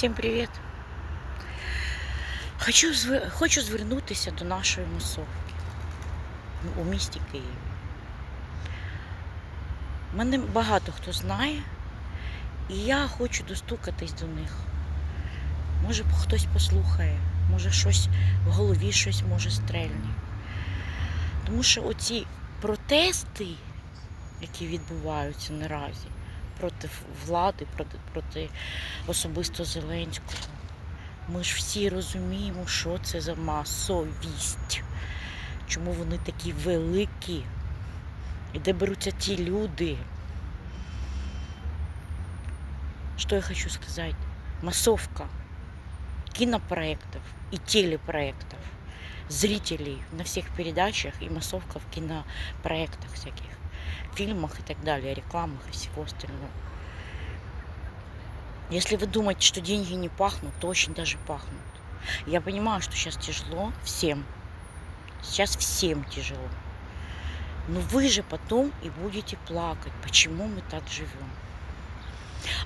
Всім привіт! Хочу, хочу звернутися до нашої масовки у місті Києві. Мене багато хто знає, і я хочу достукатись до них. Може, хтось послухає, може щось в голові щось може стрельне. Тому що оці протести, які відбуваються наразі проти влади, проти, проти особисто Зеленського. Ми ж всі розуміємо, що це за масовість, чому вони такі великі, і де беруться ті люди. Что я хочу сказать? Массовка кинопроектов и телепроектов, зрителей на всех передачах и массовка в кинопроектах всяких, фильмах и так далее, рекламах и всего остального. Если вы думаете, что деньги не пахнут, то очень даже пахнут. Я понимаю, что сейчас тяжело всем. Сейчас всем тяжело. Но вы же потом и будете плакать, почему мы так живем.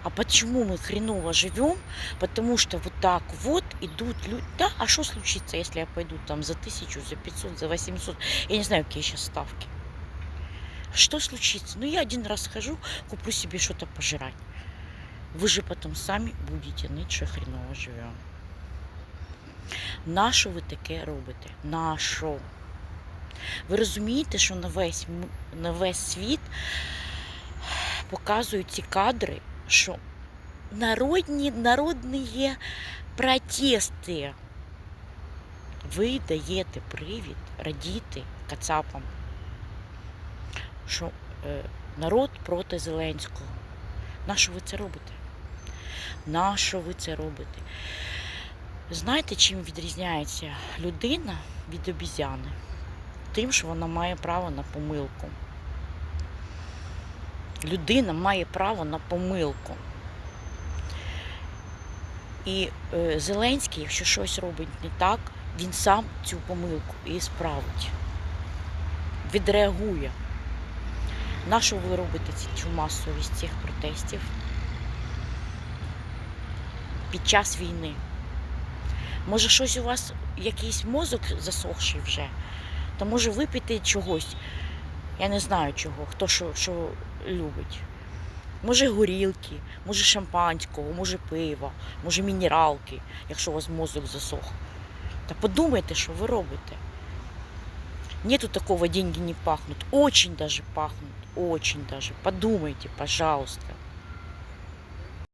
А почему мы хреново живем? Потому что вот так вот идут люди. Да, а что случится, если я пойду там за тысячу, за 500, за 800? Я не знаю, какие сейчас ставки. Что случится? Ну, я один раз схожу, куплю себе что-то пожрать. Ви же потім самі будете нить, що хреново живемо. Нащо ви таке робите? Нащо? Ви розумієте, що на весь, на весь світ показують ці кадри, що народні, народні протести. Ви даєте привід радіти кацапам, що е, народ проти Зеленського. Нащо ви це робите? Нащо ви це робите? Знаєте, чим відрізняється людина від обізяни? Тим, що вона має право на помилку. Людина має право на помилку. І е, Зеленський, якщо щось робить не так, він сам цю помилку і справить. Відреагує. На що ви робите цю масовість цих протестів під час війни? Може, щось у вас, якийсь мозок засохший вже, то може випити чогось. Я не знаю чого, хто що, що любить. Може горілки, може шампанського, може пива, може мінералки, якщо у вас мозок засох. Та подумайте, що ви робите. Нету такого деньги не пахнут. Очень даже пахнут. Очень даже. Подумайте, пожалуйста.